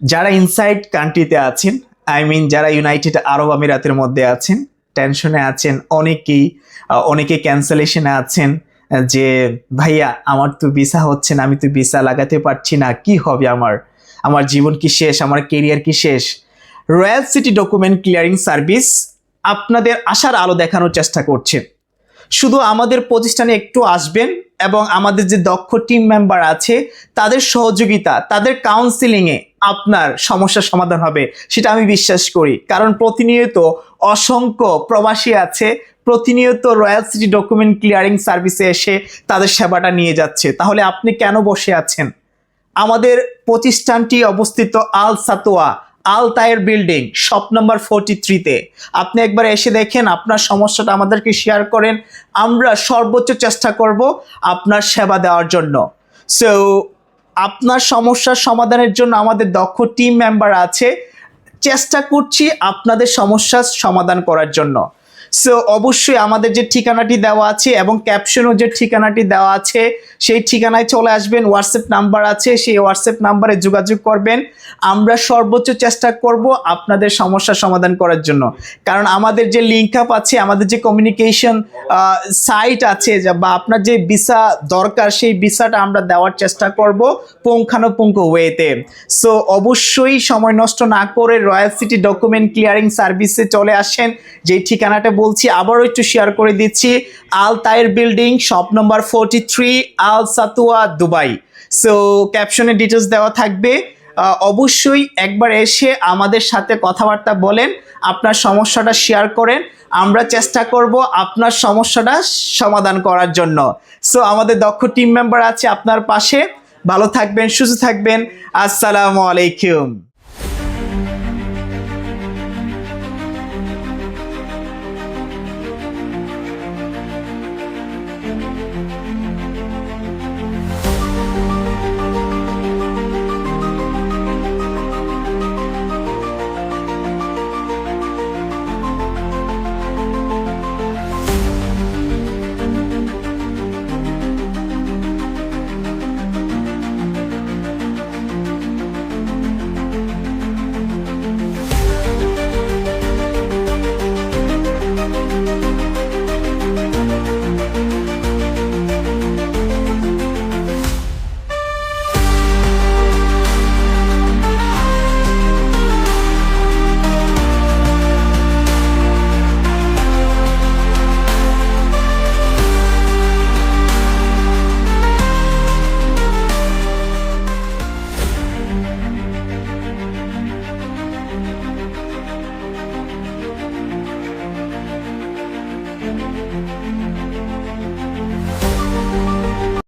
যারা ইনসাইড কান্ট্রিতে আছেন আই মিন যারা ইউনাইটেড আরব আমিরাতের মধ্যে আছেন টেনশনে আছেন, অনেকেই অনেকে ক্যান্সেলেশনে আছেন, যে ভাইয়া আমার তো ভিসা হচ্ছে না, আমি তো ভিসা লাগাতে পারছি না, কি হবে আমার? আমার জীবন কি শেষ? আমার কেরিয়ার কি শেষ? Royal city document clearing service আপনাদের আশার আলো দেখানোর চেষ্টা করছে। শুধু আমাদের প্রতিষ্ঠানে একটু আসবেন এবং আমাদের যে দক্ষ টিম মেম্বার আছে, তাদের সহযোগিতা, তাদের কাউন্সিলিংয়ে আপনার সমস্যার সমাধান হবে, সেটা আমি বিশ্বাস করি। কারণ প্রতিনিয়ত অসংখ্য প্রবাসী আছে, প্রতিনিয়ত রয়্যাল সিটি ডকুমেন্ট ক্লিয়ারিং সার্ভিসে এসে তাদের সেবাটা নিয়ে যাচ্ছে। তাহলে আপনি কেন বসে আছেন? আমাদের প্রতিষ্ঠানটি অবস্থিত Al Satwa, Al Tayer building, shop number forty থ্রিতে আপনি একবার এসে দেখেন, আপনার সমস্যাটা আমাদেরকে শেয়ার করেন। আমরা সর্বোচ্চ চেষ্টা করব আপনার সেবা দেওয়ার জন্য। সো আপনার সমস্যার সমাধানের জন্য আমাদের দক্ষ টিম মেম্বার আছে। চেষ্টা করছি আপনাদের সমস্যার সমাধান করার জন্য। সো অবশ্যই আমাদের যে ঠিকানাটি দেওয়া আছে এবং ক্যাপশনও যে ঠিকানাটি দেওয়া আছে, সেই ঠিকানায় চলে আসবেন হোয়াটসঅ্যাপ নাম্বার আছে, সেই হোয়াটসঅ্যাপ নাম্বারে যোগাযোগ করবেন। আমরা সর্বোচ্চ চেষ্টা করব আপনাদের সমস্যার সমাধান করার জন্য। কারণ আমাদের যে লিঙ্ক আপ আছে, আমাদের যে কমিউনিকেশন সাইট আছে বা আপনার যে ভিসা দরকার, সেই ভিসাটা আমরা দেওয়ার চেষ্টা করব পুঙ্খানুপুঙ্খ ওয়েতে সো অবশ্যই সময় নষ্ট না করে রয়্যাল সিটি ডকুমেন্ট ক্লিয়ারিং সার্ভিসে চলে আসেন, যেই ঠিকানাটা বলছি, আবারও একটু শেয়ার করে দিচ্ছি। Al Tayer building shop number forty three Al Satwa, Dubai. So ক্যাপশনে ডিটেলস দেওয়া থাকবে। অবশ্যই একবার এসে আমাদের সাথে কথাবার্তা বলেন, আপনার সমস্যাটা শেয়ার করেন। আমরা চেষ্টা করব আপনার সমস্যাটা সমাধান করার জন্য। সো আমাদের দক্ষ টিম মেম্বার আছে আপনার পাশে। ভালো থাকবেন, সুস্থ থাকবেন। আসসালামু আলাইকুম।